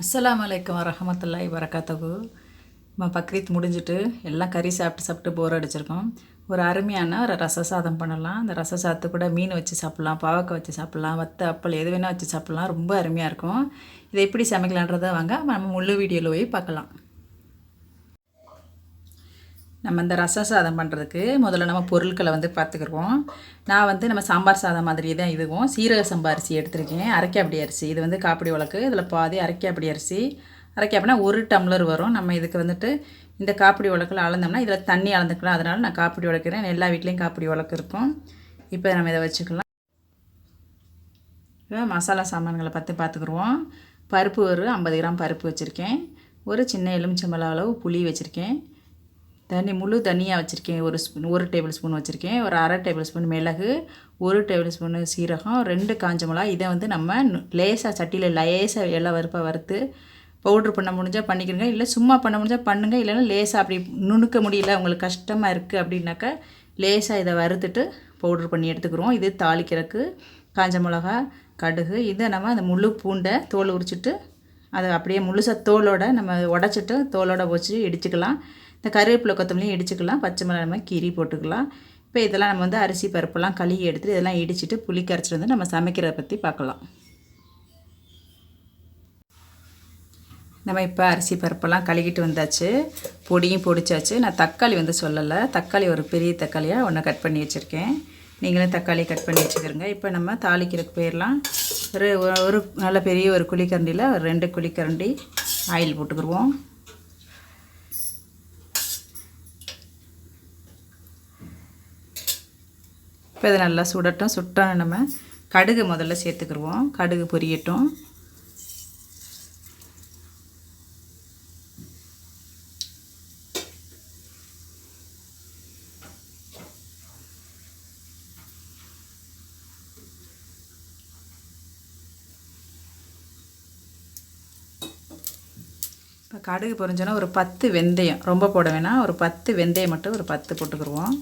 அஸ்லாம் வலைக்கம் வரமத்துல்லாய் வரகாத்தகு நம்ம பக்ரீத் முடிஞ்சிட்டு எல்லாம் கறி சாப்பிட்டு சாப்பிட்டு போர் அடிச்சிருக்கோம். ஒரு அருமையான ஒரு ரச சாதம் பண்ணலாம். அந்த ரச சாதத்து கூட மீன் வச்சு சாப்பிட்லாம் பாவக்காய் வச்சு சாப்பிட்லாம் வத்த அப்பல் எது வேணால் வச்சு சாப்பிட்லாம். ரொம்ப அருமையாக இருக்கும். இதை எப்படி சமைக்கலான்றதை வாங்க நம்ம முழு வீடியோவில் போய் பார்க்கலாம். நம்ம இந்த ரசம் சாதம் பண்ணுறதுக்கு முதல்ல நம்ம பொருட்களை வந்து பார்த்துக்குருவோம். நான் வந்து நம்ம சாம்பார் சாதம் மாதிரி தான் இதுவும். சீரக சம்பா அரிசி எடுத்திருக்கேன். அரைக்காப்படி அரிசி. இது வந்து காப்பிடி வழக்கு இதில் பாதி அரைக்காப்படி அரிசி. அரைக்காப்பினா ஒரு டம்ளர் வரும். நம்ம இதுக்கு வந்துட்டு இந்த காப்பிடி வழக்கில் அளந்தோம்னா இதில் தண்ணி அளந்துக்கலாம். அதனால் நான் காப்பிடி வளர்க்குறேன் எல்லா வீட்லேயும் காப்பிடி வழக்கு இருக்கும். இப்போ நம்ம இதை வச்சுக்கலாம். இப்போ மசாலா சாமான்களை பற்றி பார்த்துக்குருவோம். பருப்பு ஒரு ஐம்பது கிராம் பருப்பு வச்சுருக்கேன். ஒரு சின்ன எலுமிச்சம்பழம் அளவு புளி வச்சுருக்கேன். தண்ணி முழு தனியாக வச்சுருக்கேன். ஒரு ஸ்பூன் ஒரு டேபிள் ஸ்பூன் வச்சுருக்கேன். ஒரு அரை டேபிள் ஸ்பூன் மிளகு ஒரு டேபிள் ஸ்பூனு சீரகம் ரெண்டு காஞ்ச மிளகா இதை வந்து நம்ம லேசாக சட்டியில் லேசாக எல்லாம் வறுப்பாக வறுத்து பவுட்ரு பண்ண முடிஞ்சால் பண்ணிக்கிறங்க இல்லை சும்மா பண்ண முடிஞ்சால் பண்ணுங்கள் இல்லைன்னா லேசாக அப்படி நுணுக்க முடியல உங்களுக்கு கஷ்டமாக இருக்குது அப்படின்னாக்கா லேசாக இதை வறுத்துட்டு பவுட்ரு பண்ணி எடுத்துக்கிறோம் இது தாளிக்கிறதுக்கு காஞ்ச மிளகா கடுகு இதை நம்ம அந்த முழு பூண்டை தோல் உரிச்சிட்டு அதை அப்படியே முழுசாக தோலோட நம்ம உடச்சிட்டு தோலோட வச்சு இடிச்சுக்கலாம். இந்த கருவேப்பிலை கொத்தமல்லியும் இடிச்சுக்கலாம். பச்சை மிளகாய் நம்ம கீரி போட்டுக்கலாம். இப்போ இதெல்லாம் நம்ம வந்து அரிசி பருப்பெல்லாம் கழுவி எடுத்துட்டு இதெல்லாம் இடிச்சிட்டு புளி கரைச்சிட்டு வந்து நம்ம சமைக்கிறத பற்றி பார்க்கலாம். நம்ம இப்போ அரிசி பருப்பெல்லாம் கழுகிட்டு வந்தாச்சு. பொடியும் பொடிச்சாச்சு. நான் தக்காளி வந்து சொல்லலை. தக்காளி ஒரு பெரிய தக்காளியாக ஒன்று கட் பண்ணி வச்சுருக்கேன். நீங்களும் தக்காளி கட் பண்ணி வச்சுக்கிறோங்க இப்போ நம்ம தாளிக்கிறதுக்கு போயிடலாம். ஒரு ஒரு நல்ல பெரிய ஒரு குழிக்கரண்டியில் ஒரு ரெண்டு குழிக்கரண்டி ஆயில் போட்டுக்கிடுவோம் இப்போ இது நல்லா சுடட்டும். சுட்டோம் நம்ம கடுகு முதல்ல சேர்த்துக்கிடுவோம் கடுகு பொரியட்டும். இப்போ கடுகு பொரிஞ்சோன்னா ஒரு பத்து வெந்தயம். ரொம்ப போட வேணாம். ஒரு பத்து வெந்தயம் மட்டும் ஒரு பத்து போட்டுக்கிடுவோம்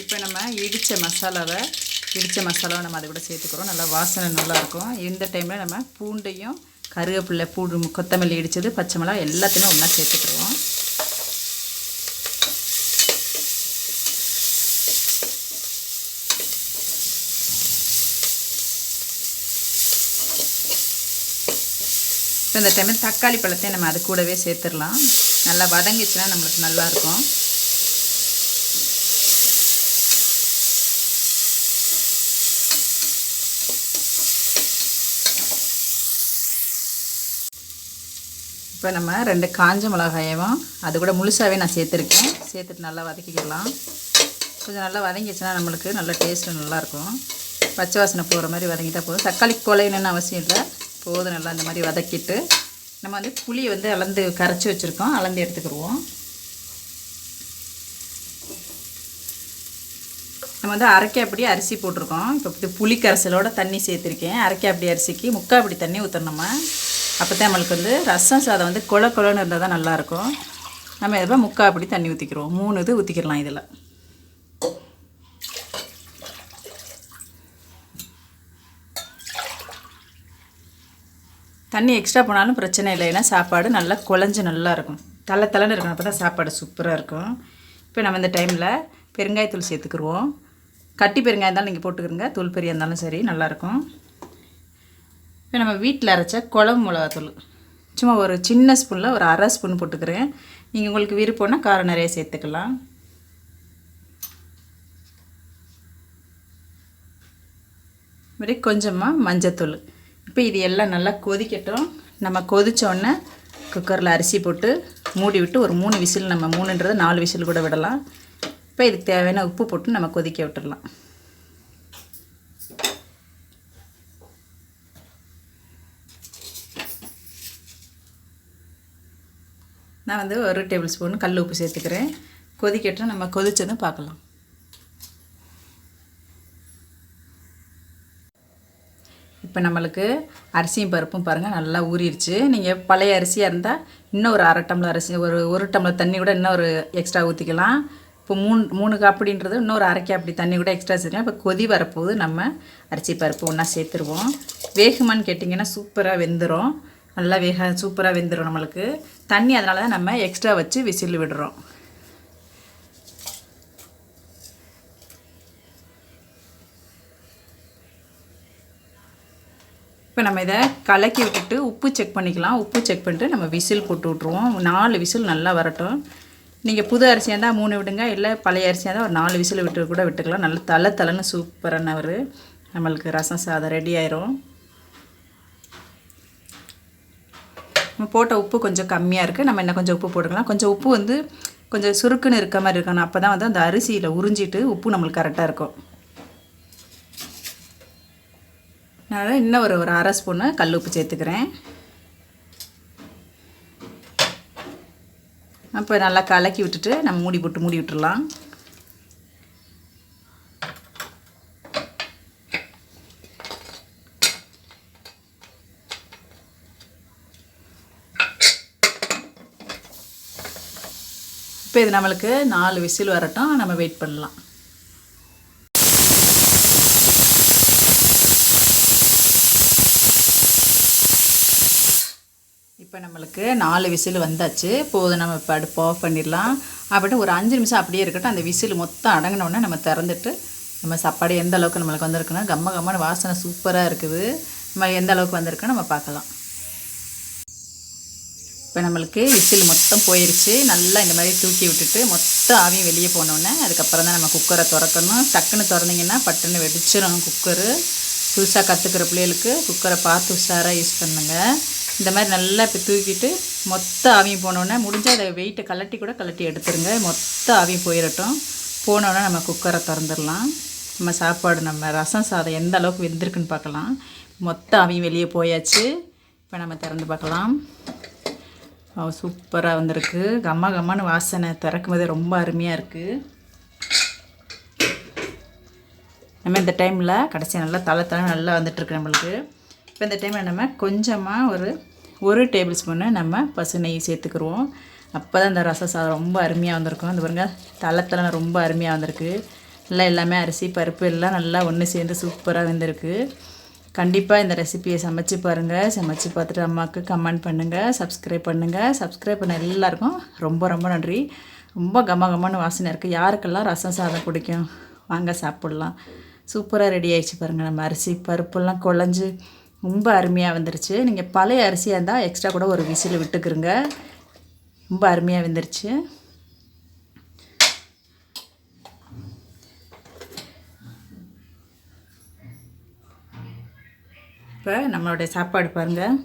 இப்போ நம்ம இடித்த மசாலாவை இடித்த மசாலாவை நம்ம அதை கூட சேர்த்துக்கிறோம். நல்லா வாசனை நல்லாயிருக்கும். இந்த டைமில் நம்ம பூண்டையும் கருவேப்பிலை பூண்டு கொத்தமல்லி இடித்தது பச்சை மிளகா எல்லாத்தையுமே ஒன்றா சேர்த்துக்கிடுவோம். இப்போ இந்த டைமில் தக்காளி பழத்தையும் நம்ம அது கூடவே சேர்த்துடலாம். நல்லா வதங்கிச்சுன்னா நம்மளுக்கு நல்லாயிருக்கும். இப்போ நம்ம ரெண்டு காஞ்ச மிளகாயவும் அது கூட முழுசாகவே நான் சேர்த்துருக்கேன். சேர்த்துட்டு நல்லா வதக்கிக்கலாம். கொஞ்சம் நல்லா வதங்கிச்சுன்னா நம்மளுக்கு நல்ல டேஸ்ட்டு நல்லாயிருக்கும். பச்சை வாசனை போகிற மாதிரி வதங்கிட்டால் போதும். தக்காளி குலையணுன்னு அவசியம் இல்லை. போதும் நல்லா அந்த மாதிரி வதக்கிட்டு நம்ம வந்து புளி வந்து அளந்து கரைச்சி வச்சுருக்கோம். அளந்து எடுத்துக்கிடுவோம். நம்ம வந்து அரைக்காப்படி அரிசி போட்டிருக்கோம். இப்போ புளி கரைசலோட தண்ணி சேர்த்துருக்கேன். அரைக்காப்படி அரிசிக்கு முக்காப்படி தண்ணி ஊற்றணுமா அப்போ தான் நம்மளுக்கு வந்து ரசம் சாதம் வந்து கொல கொலன்னு இருந்தால் தான் நல்லாயிருக்கும். நம்ம எதாவது முக்கா அப்படி தண்ணி ஊற்றிக்கிறோம் மூணு இது ஊற்றிக்கிடலாம் இதில். தண்ணி எக்ஸ்ட்ரா போனாலும் பிரச்சனை இல்லை. ஏன்னா சாப்பாடு நல்லா குழஞ்சி நல்லா இருக்கும் தலை தலைன்னு இருக்கணும். அப்போ தான் சாப்பாடு சூப்பராக இருக்கும். இப்போ நம்ம இந்த டைமில் பெருங்காயத்தூள் சேர்த்துக்குருவோம். கட்டி பெருங்காயம் இருந்தாலும் நீங்கள் போட்டுக்கிறங்க தூள் பெரிய இருந்தாலும் சரி நல்லாயிருக்கும். இப்போ நம்ம வீட்டில் அரைச்ச குழம்பு மிளகாத்தூள். சும்மா ஒரு சின்ன ஸ்பூனில் ஒரு அரை ஸ்பூன் போட்டுக்கிறேன். நீங்கள் உங்களுக்கு விருப்பம்னா காரம் நிறைய சேர்த்துக்கலாம். மாதிரி கொஞ்சமாக மஞ்சத்தூள். இப்போ இது எல்லாம் நல்லா கொதிக்கட்டும். நம்ம கொதித்தோடனே குக்கரில் அரிசி போட்டு மூடி விட்டு ஒரு மூணு விசில் நம்ம மூணுன்றது நாலு விசில் கூட விடலாம். இப்போ இதுக்கு தேவையான உப்பு போட்டு நம்ம கொதிக்க விட்டுடலாம் நான் வந்து ஒரு டேபிள் ஸ்பூன் கல் உப்பு சேர்த்துக்கிறேன். கொதிக்கட்டும் நம்ம கொதித்ததும் பார்க்கலாம். இப்போ நம்மளுக்கு அரிசியும் பருப்பும் பாருங்கள் நல்லா ஊறிடுச்சு. நீங்கள் பழைய அரிசியாக இருந்தால் இன்னும் ஒரு அரை டம்ளர் அரிசி ஒரு ஒரு டம்ளர் தண்ணி கூட இன்னும் ஒரு எக்ஸ்ட்ரா ஊற்றிக்கலாம் இப்போ மூணு மூணு காப்பிடின்றது இன்னும் ஒரு அரைக்கா அப்படி தண்ணி கூட எக்ஸ்ட்ரா சேர்த்துக்கலாம் இப்போ கொதி வரப்போது நம்ம அரிசி பருப்பு ஒன்றா சேர்த்துருவோம். வேகுமான்னு கேட்டிங்கன்னா சூப்பராக வெந்துடும் நல்லா வேக சூப்பராக வெந்துடும் நம்மளுக்கு. தண்ணி அதனால தான் நம்ம எக்ஸ்ட்ரா வச்சு விசில் விடுறோம். இப்போ நம்ம இதை கலக்கி விட்டுட்டு உப்பு செக் பண்ணிக்கலாம். உப்பு செக் பண்ணிட்டு நம்ம விசில் போட்டு விட்ருவோம் நாலு விசில் நல்லா வரட்டும். நீங்கள் புது அரிசியாக இருந்தால் மூணு விடுங்க. இல்லை பழைய அரிசியாக இருந்தால் ஒரு நாலு விசில் விட்டு கூட விட்டுக்கலாம். நல்லா தலை தலைன்னு சூப்பரான ஒரு நம்மளுக்கு ரசம் சாதம் ரெடி ஆயிரும். போட்ட உப்பு கொஞ்சம் கம்மியாக இருக்குது நம்ம இன்னும் கொஞ்சம் உப்பு போட்டுக்கலாம். கொஞ்சம் உப்பு வந்து கொஞ்சம் சுருக்குன்னு இருக்க மாதிரி இருக்கணும். அப்போ தான் வந்து அந்த அரிசியில் உறிஞ்சிட்டு உப்பு நம்மளுக்கு கரெக்டாக இருக்கும். நான் இன்னும் ஒரு ஒரு அரை ஸ்பூனு கல் உப்பு சேர்த்துக்கிறேன். அப்போ நல்லா கலக்கி விட்டுட்டு நம்ம மூடி போட்டு மூடி விட்டுடலாம் இப்போ இது நம்மளுக்கு நாலு விசில் வரட்டும் நம்ம வெயிட் பண்ணலாம். இப்போ நம்மளுக்கு நாலு விசில் வந்தாச்சு. போதும் நம்ம இப்போ அடுப்பு ஆஃப் பண்ணிடலாம். அப்படின்ட்டு ஒரு அஞ்சு நிமிஷம் அப்படியே இருக்கட்டும். அந்த விசில் மொத்தம் அடங்கினோடனே நம்ம திறந்துட்டு நம்ம சாப்பாடு எந்த அளவுக்கு நம்மளுக்கு வந்திருக்குன்னா கம்ம கம்மன்னு வாசனை சூப்பராக இருக்குது. நம்ம எந்த அளவுக்கு வந்திருக்குன்னு நம்ம பார்க்கலாம். இப்போ நம்மளுக்கு விசில் மொத்தம் போயிருச்சு. நல்லா இந்த மாதிரி தூக்கி விட்டுட்டு மொத்தம் ஆவியும் வெளியே போனோடனே அதுக்கப்புறம் தான் நம்ம குக்கரை திறக்கணும். டக்குன்னு திறந்தீங்கன்னா பட்டுன்னு வெடிச்சிடும் குக்கரு. புதுசாக கற்றுக்கிற பிள்ளைகளுக்கு குக்கரை பார்த்து உஷாராக யூஸ் பண்ணுங்கள் இந்த மாதிரி நல்லா இப்போ தூக்கிட்டு மொத்த ஆவியும் போனோடனே முடிஞ்சால் அதை வெயிட்டை கலட்டி கூட கலட்டி எடுத்துருங்க. மொத்த ஆவியும் போயிடட்டும் போனோடனே நம்ம குக்கரை திறந்துடலாம். நம்ம சாப்பாடு நம்ம ரசம் சாதம் எந்த அளவுக்கு வெந்திருக்குன்னு பார்க்கலாம். மொத்த ஆவியும் வெளியே போயாச்சு. இப்போ நம்ம திறந்து பார்க்கலாம். சூப்பராக வந்திருக்கு. கம்மா கம்மான்னு வாசனை திறக்கும் போதே ரொம்ப அருமையாக இருக்குது நம்ம இந்த டைமில் கடைசி நல்லா தலை தலை நல்லா வந்துட்டுருக்கு நம்மளுக்கு. இப்போ இந்த டைமில் நம்ம கொஞ்சமாக ஒரு ஒரு டேபிள் ஸ்பூனு நம்ம பசு நெய் சேர்த்துக்குருவோம். அப்போ தான் இந்த ரச சாதம் ரொம்ப அருமையாக வந்திருக்கும். அந்த பாருங்கள் தலை தலை ரொம்ப அருமையாக வந்திருக்கு. நல்லா எல்லாமே அரிசி பருப்பு எல்லாம் நல்லா ஒன்று சேர்ந்து சூப்பராக வந்திருக்கு. கண்டிப்பாக இந்த ரெசிபியை சமைச்சு பாருங்கள் சமைச்சு பார்த்துட்டு அம்மாவுக்கு கமெண்ட் பண்ணுங்கள் சப்ஸ்கிரைப் பண்ணுங்கள் சப்ஸ்கிரைப் பண்ண எல்லாருக்கும் ரொம்ப ரொம்ப நன்றி. ரொம்ப கம கம்மன்னு வாசனை இருக்குது யாருக்கெல்லாம் ரசம் சாதம் பிடிக்கும்? வாங்க சாப்பிட்லாம். சூப்பராக ரெடி ஆயிடுச்சு பாருங்கள் நம்ம அரிசி பருப்பெல்லாம் குழஞ்சி ரொம்ப அருமையாக வந்துருச்சு. நீங்கள் பழைய அரிசியாக இருந்தால் எக்ஸ்ட்ரா கூட ஒரு விசில் விட்டுக்கிறங்க ரொம்ப அருமையாக வந்துருச்சு. இப்போ நம்மளுடைய சாப்பாடு பாருங்கள்